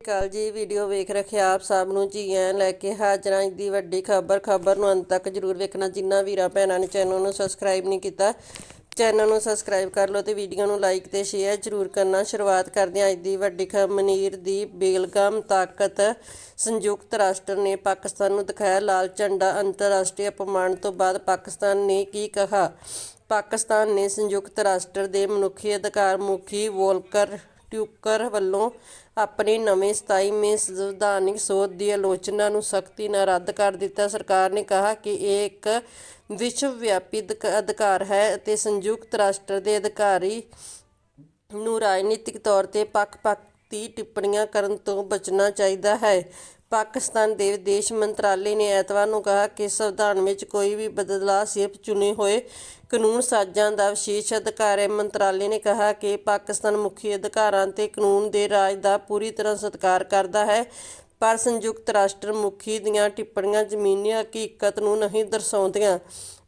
ਕਾਲ ਜੀ ਵੀਡੀਓ ਵੇਖ ਰੱਖੇ ਆਪ ਸਭ ਨੂੰ ਜੀ ਐਂ ਲੈ ਕੇ ਹਾਜ਼ਰਾਂ ਅੱਜ ਦੀ ਵੱਡੀ ਖਬਰ ਖਬਰ ਨੂੰ ਅੰਤ ਤੱਕ ਜਰੂਰ ਵੇਖਣਾ। ਜਿੰਨਾ ਵੀਰਾਂ ਭੈਣਾਂ ਨੇ ਚੈਨਲ ਨੂੰ ਸਬਸਕ੍ਰਾਈਬ ਨਹੀਂ ਕੀਤਾ, ਚੈਨਲ ਨੂੰ ਸਬਸਕ੍ਰਾਈਬ ਕਰ ਲਓ ਤੇ ਵੀਡੀਓ ਨੂੰ ਲਾਈਕ ਤੇ ਸ਼ੇਅਰ ਜਰੂਰ ਕਰਨਾ। ਸ਼ੁਰੂਆਤ ਕਰਦੇ ਹਾਂ ਅੱਜ ਦੀ ਵੱਡੀ ਖਬਰ। ਮਨੀਰ ਦੀ ਬੇਲਗਾਮ ਤਾਕਤ ਸੰਯੁਕਤ ਰਾਸ਼ਟਰ ਨੇ ਪਾਕਿਸਤਾਨ ਨੂੰ ਦਿਖਾਇਆ ਲਾਲ ਝੰਡਾ। ਅੰਤਰਰਾਸ਼ਟਰੀ ਅਪਮਾਨ ਤੋਂ ਬਾਅਦ ਪਾਕਿਸਤਾਨ ਨੇ ਕੀ ਕਿਹਾ? ਪਾਕਿਸਤਾਨ ਨੇ ਸੰਯੁਕਤ ਰਾਸ਼ਟਰ ਦੇ ਮਨੁੱਖੀ ਅਧਿਕਾਰ ਮੁਖੀ ਵੋਲਕਰ ਟਿਊਕਰ ਵੱਲੋਂ ਆਪਣੇ ਨਵੇਂ 27ਵੇਂ ਸੰਵਿਧਾਨਿਕ ਸੋਧ ਦੀ ਆਲੋਚਨਾ ਨੂੰ ਸਖਤੀ ਨਾਲ ਰੱਦ ਕਰ ਦਿੱਤਾ। ਸਰਕਾਰ ਨੇ ਕਿਹਾ ਕਿ ਇਹ ਇੱਕ ਵਿਸ਼ਵ ਵਿਆਪੀ ਅਧਿਕਾਰ ਹੈ ਅਤੇ ਸੰਯੁਕਤ ਰਾਸ਼ਟਰ ਦੇ ਅਧਿਕਾਰੀ ਨੂੰ ਰਾਜਨੀਤਿਕ ਤੌਰ ਤੇ ਪੱਖਪਾਤੀ ਟਿੱਪਣੀਆਂ ਕਰਨ ਤੋਂ ਬਚਣਾ ਚਾਹੀਦਾ ਹੈ। ਪਾਕਿਸਤਾਨ ਦੇ ਵਿਦੇਸ਼ ਮੰਤਰਾਲੇ ਨੇ ਐਤਵਾਰ ਨੂੰ ਕਿਹਾ ਕਿ ਸੰਵਿਧਾਨ ਵਿੱਚ ਕੋਈ ਵੀ ਬਦਲਾਅ ਸਿਰਫ ਚੁਣੇ ਹੋਏ ਕਾਨੂੰਨ ਸਾਜ਼ਾਂ ਦਾ ਵਿਸ਼ੇਸ਼ ਅਧਿਕਾਰ ਹੈ। ਮੰਤਰਾਲੇ ਨੇ ਕਿਹਾ ਕਿ ਪਾਕਿਸਤਾਨ ਮੁੱਖੀ ਅਧਿਕਾਰਾਂ ਤੇ ਕਾਨੂੰਨ ਦੇ ਰਾਜ ਦਾ ਪੂਰੀ ਤਰ੍ਹਾਂ ਸਤਿਕਾਰ ਕਰਦਾ ਹੈ। ਪਰ ਸੰਯੁਕਤ ਰਾਸ਼ਟਰ ਮੁਖੀ ਦੀਆਂ ਟਿੱਪਣੀਆਂ ਜ਼ਮੀਨੀ ਹਕੀਕਤ ਨੂੰ ਨਹੀਂ ਦਰਸਾਉਂਦੀਆਂ।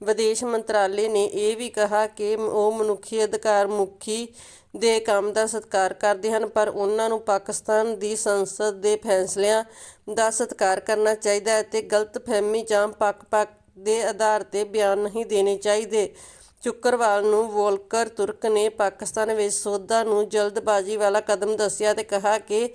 ਵਿਦੇਸ਼ ਮੰਤਰਾਲੇ ਨੇ ਇਹ ਵੀ ਕਿਹਾ ਕਿ ਉਹ ਮਨੁੱਖੀ ਅਧਿਕਾਰ ਮੁਖੀ ਦੇ ਕੰਮ ਦਾ ਸਤਿਕਾਰ ਕਰਦੇ ਹਨ, ਪਰ ਉਹਨਾਂ ਨੂੰ ਪਾਕਿਸਤਾਨ ਦੀ ਸੰਸਦ ਦੇ ਫੈਸਲਿਆਂ ਦਾ ਸਤਿਕਾਰ ਕਰਨਾ ਚਾਹੀਦਾ ਹੈ ਤੇ ਗਲਤਫਹਿਮੀ ਜਾਂ ਪੱਖ-ਪੱਖ ਦੇ ਆਧਾਰ ਤੇ ਬਿਆਨ ਨਹੀਂ ਦੇਣੇ ਚਾਹੀਦੇ। ਸ਼ੁੱਕਰਵਾਰ ਨੂੰ ਵੋਲਕਰ ਤੁਰਕ ਨੇ ਪਾਕਿਸਤਾਨ ਵਿੱਚ ਸੋਧਾਂ ਨੂੰ ਜਲਦਬਾਜ਼ੀ ਵਾਲਾ ਕਦਮ ਦੱਸਿਆ ਤੇ ਕਿਹਾ ਕਿ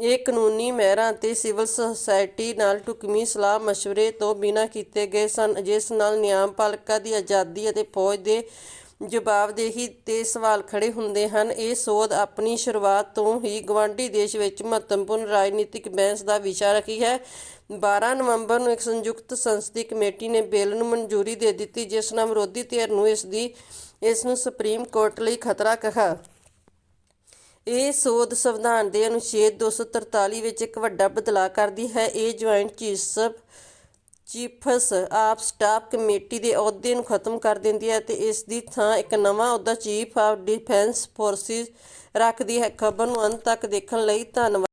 ਇਹ ਕਾਨੂੰਨੀ ਮਹਿਰਾਂ ਅਤੇ ਸਿਵਲ ਸੁਸਾਇਟੀ ਨਾਲ ਢੁਕਵੀਂ ਸਲਾਹ مشਵਰੇ ਤੋਂ ਬਿਨਾਂ ਕੀਤੇ ਗਏ ਸਨ, ਜਿਸ ਨਾਲ ਨਿਆਂ ਨਿਆਂਪਾਲਿਕਾ ਦੀ ਆਜ਼ਾਦੀ ਅਤੇ ਫੌਜ ਦੇ ਜਵਾਬਦੇਹੀ ਤੇ ਸਵਾਲ ਖੜੇ ਹੁੰਦੇ ਹਨ। ਇਹ ਸੋਧ ਆਪਣੀ ਸ਼ੁਰੂਆਤ ਤੋਂ ਹੀ ਗਵਾਂਢੀ ਦੇਸ਼ ਵਿੱਚ ਮਹੱਤਵਪੂਰਨ ਰਾਜਨੀਤਿਕ ਬਹਿਸ ਦਾ ਵਿਸ਼ਾ ਰੱਖੀ ਹੈ। 12 ਨਵੰਬਰ ਨੂੰ ਇੱਕ ਸੰਯੁਕਤ ਸੰਸਦੀ ਕਮੇਟੀ ਨੇ ਬਿੱਲ ਨੂੰ ਮਨਜ਼ੂਰੀ ਦੇ ਦਿੱਤੀ, ਜਿਸ ਨਾਲ ਵਿਰੋਧੀ ਧਿਰ ਨੂੰ ਇਸ ਦੀ, ਇਸ ਨੂੰ ਸੁਪਰੀਮ ਕੋਰਟ ਲਈ ਖਤਰਾ ਕਿਹਾ। ਇਹ ਸੋਧ ਸੰਵਿਧਾਨ ਦੇ ਅਨੁਛੇਦ 243 ਵਿੱਚ ਇੱਕ ਵੱਡਾ ਬਦਲਾਅ ਕਰਦੀ ਹੈ। ਇਹ joint chief chiefs of staff committee ਦੇ ਅਹੁਦੇ ਨੂੰ ਖਤਮ ਕਰ ਦਿੰਦੀ ਹੈ ਤੇ ਇਸ ਦੀ ਥਾਂ ਇੱਕ ਨਵਾਂ ਅਹੁਦਾ ਚੀਫ ਆਫ ਡਿਫੈਂਸ ਫੋਰਸਿਸ ਰੱਖਦੀ ਹੈ। ਖਬਰ ਨੂੰ ਅੰਤ ਤੱਕ ਦੇਖਣ ਲਈ ਧੰਨਵਾਦ।